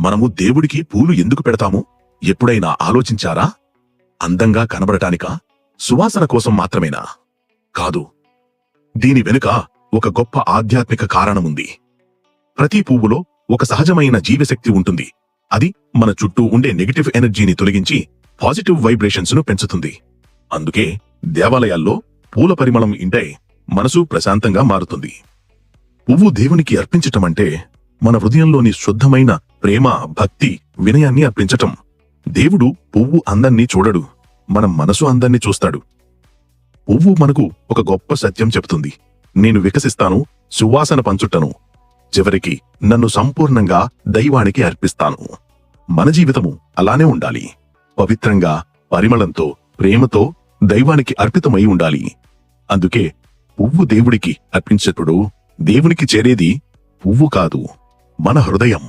మనము దేవుడికి పూలు ఎందుకు పెడతాము? ఎప్పుడైనా ఆలోచించారా? అందంగా కనబడటానికా? సువాసన కోసం మాత్రమేనా? కాదు. దీని వెనుక ఒక గొప్ప ఆధ్యాత్మిక కారణముంది. ప్రతి పువ్వులో ఒక సహజమైన జీవశక్తి ఉంటుంది. అది మన చుట్టూ ఉండే నెగటివ్ ఎనర్జీని తొలగించి పాజిటివ్ వైబ్రేషన్స్ను పెంచుతుంది. అందుకే దేవాలయాల్లో పూల పరిమళం ఇంటే మనసు ప్రశాంతంగా మారుతుంది. పువ్వు దేవునికి అర్పించటమంటే మన హృదయంలోని శుద్ధమైన ప్రేమ భక్తి వినయాన్ని అర్పించటం. దేవుడు పువ్వు అందాన్ని చూడడు మన మనసు అందాన్ని చూస్తాడు. పువ్వు మనకు ఒక గొప్ప సత్యం చెబుతుంది. నేను వికసిస్తాను సువాసన పంచుటను. చివరికి నన్ను సంపూర్ణంగా దైవానికి అర్పిస్తాను. మన జీవితము అలానే ఉండాలి. పవిత్రంగా పరిమళంతో ప్రేమతో దైవానికి అర్పితమై ఉండాలి. అందుకే పువ్వు దేవుడికి అర్పించేటప్పుడు దేవునికి చేరేది పువ్వు కాదు. మన హృదయం